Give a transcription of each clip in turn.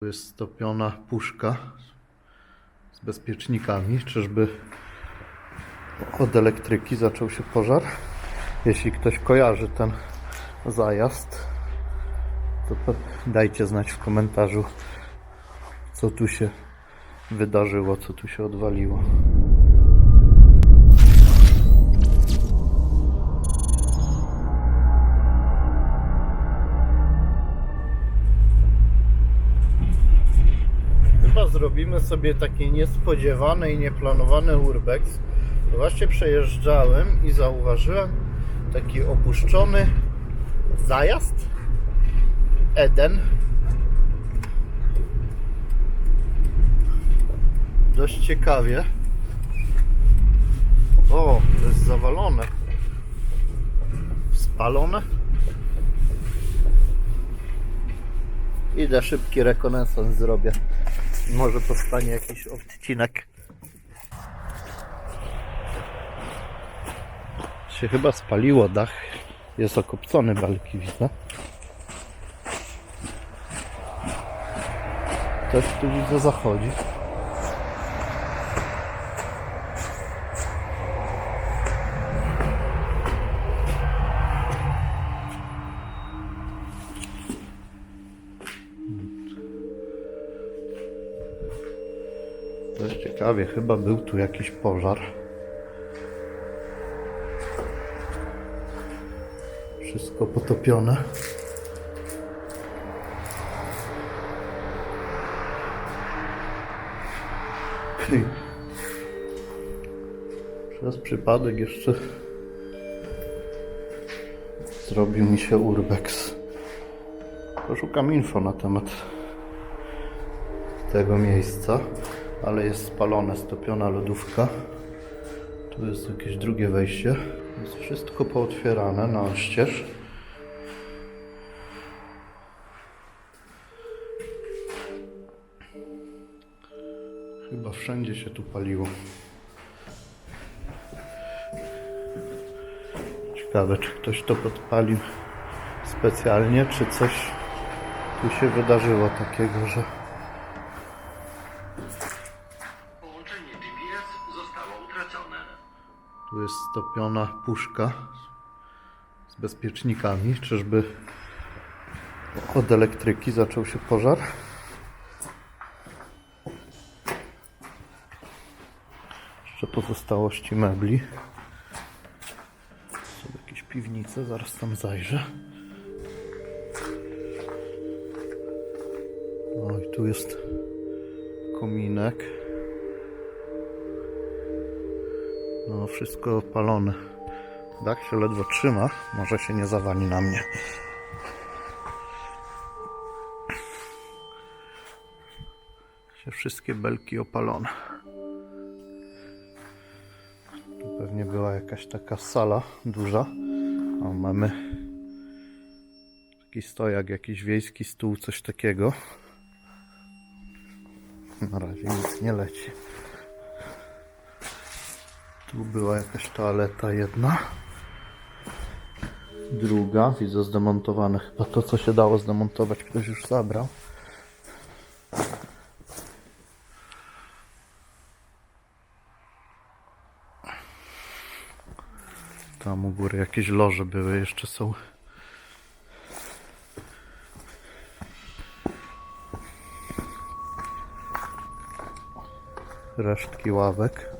Tu jest stopiona puszka z bezpiecznikami. Czyżby od elektryki zaczął się pożar? Jeśli ktoś kojarzy ten zajazd, to dajcie znać w komentarzu, co tu się wydarzyło, co tu się odwaliło. Chyba zrobimy sobie taki niespodziewany i nieplanowany urbex. Właśnie przejeżdżałem i zauważyłem taki opuszczony zajazd Eden. Dość ciekawie. O, to jest zawalone. Spalone. Idę szybki rekonesans zrobię. Może powstanie jakiś odcinek. Się chyba spaliło dach. Jest okopcony balki, widzę. Ktoś tu widzę zachodzi. Jest ciekawie, chyba był tu jakiś pożar. Wszystko potopione. Przez przypadek jeszcze zrobił mi się urbex. Poszukam info na temat tego miejsca, ale jest spalone, stopiona lodówka. Tu jest jakieś drugie wejście. Jest wszystko pootwierane na oścież. Chyba wszędzie się tu paliło. Ciekawe, czy ktoś to podpalił specjalnie, czy coś tu się wydarzyło takiego, że stopiona puszka z bezpiecznikami. Czyżby od elektryki zaczął się pożar? Jeszcze pozostałości mebli. Są jakieś piwnice, zaraz tam zajrzę. O, i tu jest kominek. Wszystko opalone. Dach się ledwo trzyma. Może się nie zawali na mnie. Się wszystkie belki opalone. Tu pewnie była jakaś taka sala duża. O, mamy taki stojak, jakiś wiejski stół, coś takiego. Na razie nic nie leci. Tu była jakaś toaleta jedna. Druga, widzę zdemontowane. Chyba to, co się dało zdemontować, ktoś już zabrał. Tam u góry jakieś loże były, jeszcze są. Resztki ławek.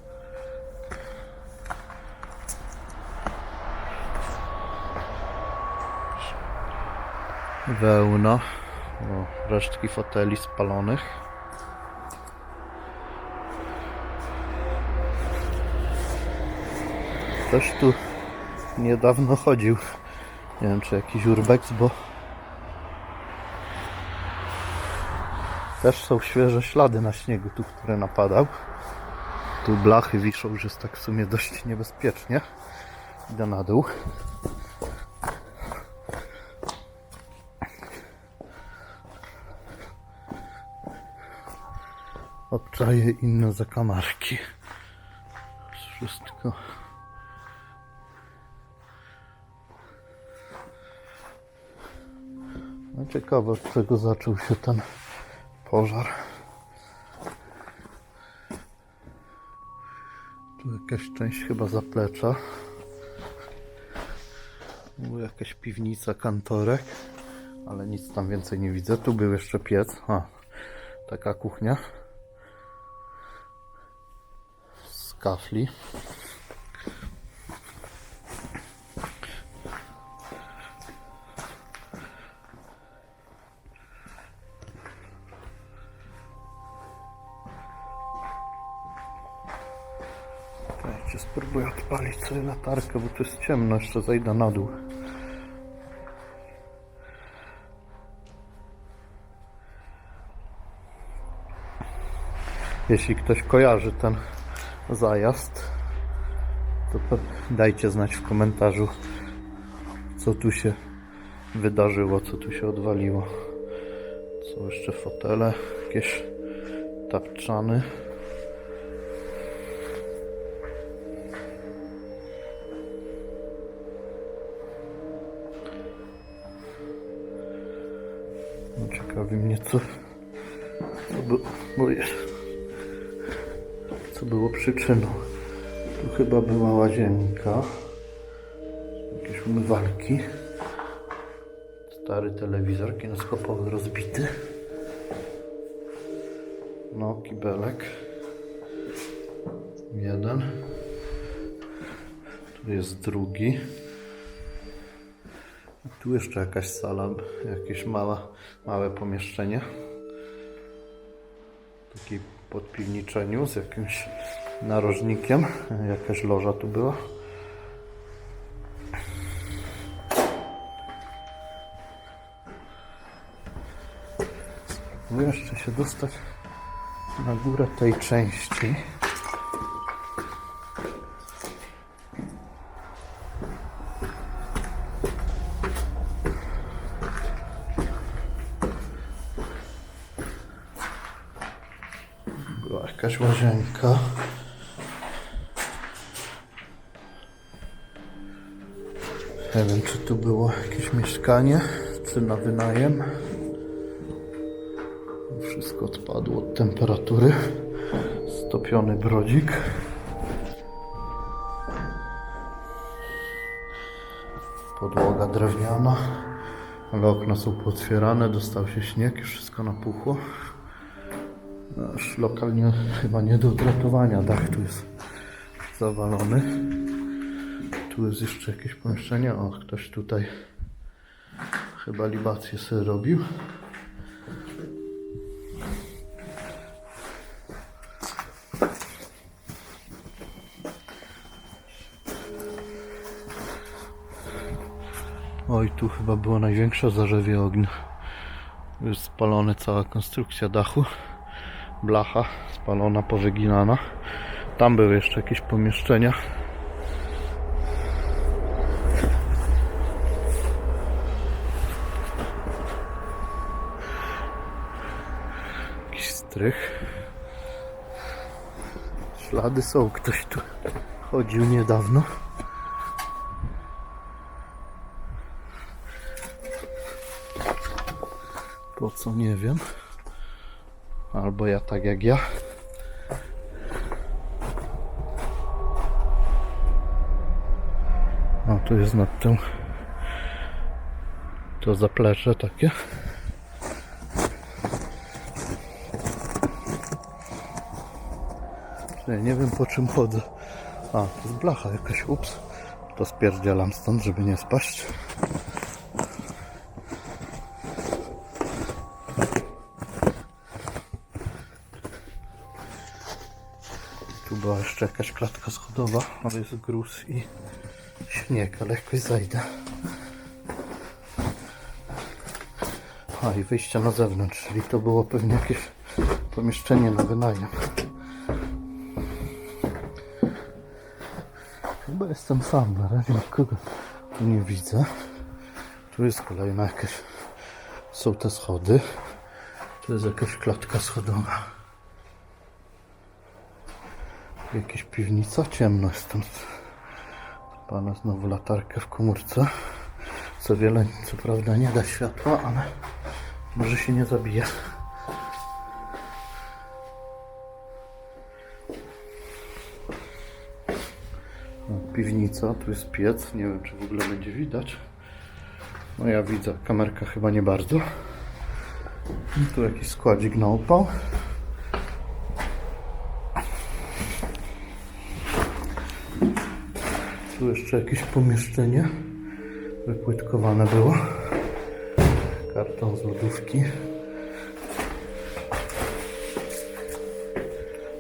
Wełna. O, resztki foteli spalonych. Ktoś tu niedawno chodził. Nie wiem, czy jakiś urbex, bo też są świeże ślady na śniegu tu, który napadał. Tu blachy wiszą, że jest tak w sumie dość niebezpiecznie. Idę na dół. Obczaje inne zakamarki. Wszystko. No ciekawe, od czego zaczął się ten Pożar. Tu jakaś część chyba zaplecza. Tu jakaś piwnica, kantorek, ale nic tam więcej nie widzę. Tu był jeszcze piec. A, taka kuchnia. Z kafli. Spróbuję odpalić sobie latarkę, bo tu jest ciemno, jeszcze zejdę na dół. Jeśli ktoś kojarzy ten zajazd, to dajcie znać w komentarzu, co tu się wydarzyło, co tu się odwaliło. Są jeszcze fotele, jakieś tapczany. No, Ciekawi mnie co, co, by, bo jest, co było przyczyną. Tu chyba była łazienka, jakieś umywalki, stary telewizor kineskopowy rozbity, no kibelek, jeden, tu jest drugi. Tu jeszcze jakaś sala, jakieś mała, małe pomieszczenie. Taki podpiwniczeniu z jakimś narożnikiem. Jakaś loża tu była. Jeszcze się dostać na górę tej części. Jakaś łazienka. Nie wiem, czy tu było jakieś mieszkanie, czy na wynajem. Wszystko odpadło od temperatury. Stopiony brodzik. Podłoga drewniana, ale okna są pootwierane, dostał się śnieg i wszystko napuchło. Aż lokalnie chyba nie do odratowania. Dach tu jest zawalony. Tu jest jeszcze jakieś pomieszczenie. O, ktoś tutaj chyba libację sobie robił. Oj, tu chyba było największe zarzewie ognia. Jest spalona cała konstrukcja dachu blacha spalona, powyginana. Tam były jeszcze jakieś pomieszczenia. Jakiś strych. Ślady są, ktoś tu chodził niedawno. Po co nie wiem. Albo ja tak jak ja. O, tu jest nad tym to zaplecze takie. Nie, nie wiem po czym chodzę. A, to jest blacha jakaś, ups. To spierdzielam stąd, żeby nie spaść. Była jeszcze jakaś klatka schodowa, ale jest gruz i śnieg, ale jakoś zajdę. A i wyjście na zewnątrz, czyli to było pewnie jakieś pomieszczenie na wynajem. Chyba jestem sam, na razie nikogo tu nie widzę. Tu jest kolejna jakaś, są te schody. Tu jest jakaś klatka schodowa. Jakieś piwnica, ciemno jest tam. Pana znowu latarkę w komórce. Co wiele, co prawda nie da światła, ale może się nie zabije. No, piwnica, tu jest piec, nie wiem czy w ogóle będzie widać. No ja widzę, kamerka chyba nie bardzo. I tu jakiś składzik na opał. Tu jeszcze jakieś pomieszczenie wypłytkowane było. Karton z lodówki.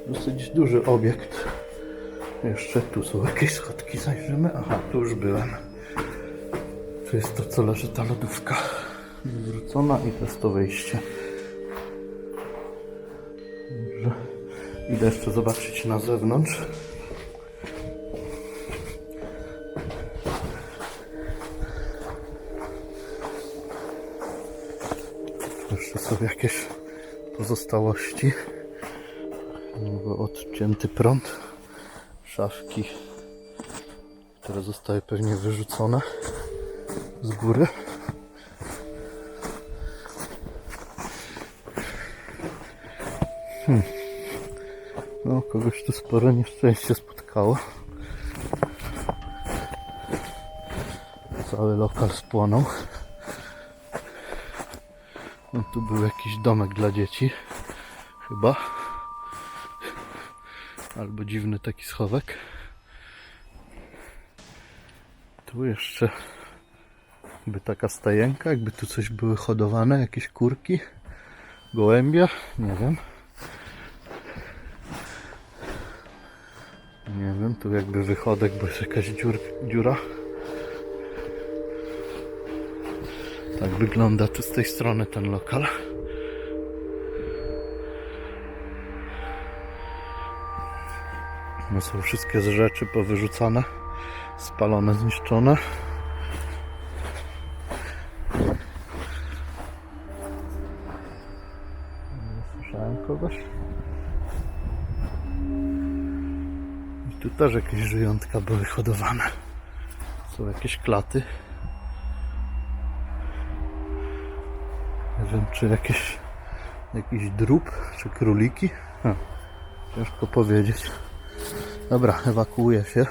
Dosyć duży obiekt. Jeszcze tu są jakieś schodki, zajrzymy. Aha, tu już byłem. Tu jest to, co leży ta lodówka. Zwrócona i to jest to wejście. Dobrze. Idę jeszcze zobaczyć na zewnątrz. Jakieś pozostałości. Nowy odcięty prąd. Szafki, które zostały pewnie wyrzucone z góry. Hmm. No, kogoś tu sporo nieszczęście spotkało. Cały lokal spłonął. No, tu był jakiś domek dla dzieci. Chyba. Albo dziwny taki schowek. Tu jeszcze by taka stajenka, jakby tu coś były hodowane, jakieś kurki, gołębie, nie wiem. Nie wiem, tu jakby wychodek, bo jest jakaś dziur, dziura. Tak wygląda tu z tej strony ten lokal. No są wszystkie rzeczy powyrzucane, spalone, zniszczone. Słyszałem kogoś. I tu też jakieś żyjątka były hodowane. Są jakieś klaty. Nie wiem, czy jakieś jakiś drób, czy króliki. Ha, ciężko powiedzieć. Dobra, ewakuuję się,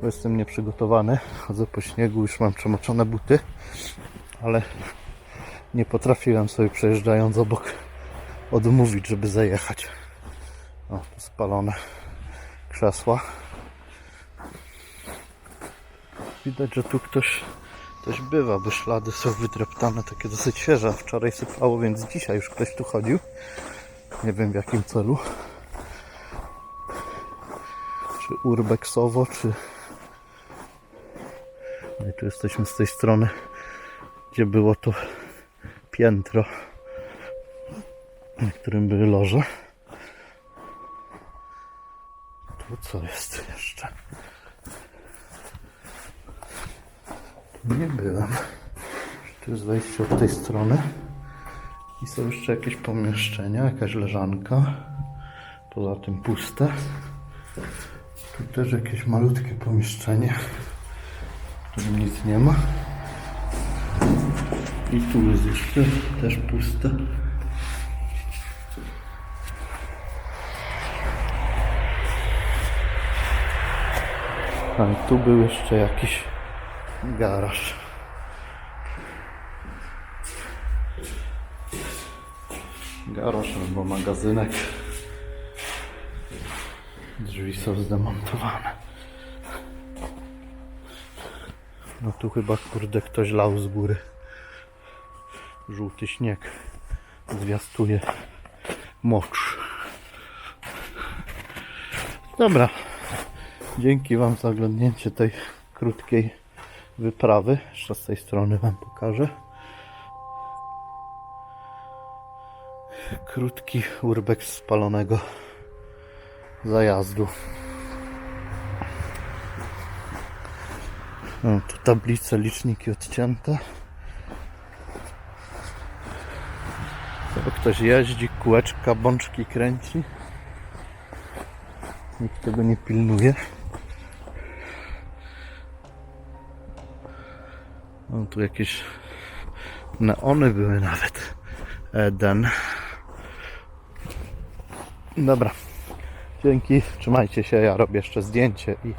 bo jestem nieprzygotowany. Chodzę po śniegu, już mam przemoczone buty, ale nie potrafiłem sobie przejeżdżając obok odmówić, żeby zajechać. O, tu spalone krzesła. Widać, że tu ktoś, ktoś bywa, bo ślady są wydreptane, takie dosyć świeże. Wczoraj sypało, więc dzisiaj już ktoś tu chodził. Nie wiem w jakim celu czy urbexowo, czy no i tu jesteśmy z tej strony, gdzie było to piętro, na którym były loże. Tu co jest jeszcze? Tu nie byłem. Tu jest wejście od tej strony. I są jeszcze jakieś pomieszczenia, jakaś leżanka. Poza tym puste. Tu też jakieś malutkie pomieszczenie, w którym nic nie ma. I tu jest jeszcze też puste. A tu był jeszcze jakiś garaż. Garaż albo magazynek. Drzwi są zdemontowane. No tu chyba kurde ktoś lał z góry. Żółty śnieg zwiastuje mocz. Dobra. Dzięki Wam za oglądnięcie tej krótkiej wyprawy. Jeszcze z tej strony Wam pokażę. Krótki urbex spalonego zajazdu. O, tu tablice, liczniki odcięte. To ktoś jeździ, kółeczka, bączki kręci. Nikt tego nie pilnuje. O, tu jakieś neony były nawet. Eden. Dobra. Dzięki, trzymajcie się, ja robię jeszcze zdjęcie i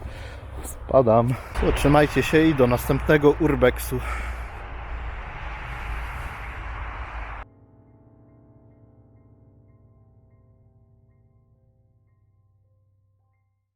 Spadam. Trzymajcie się i do następnego urbexu.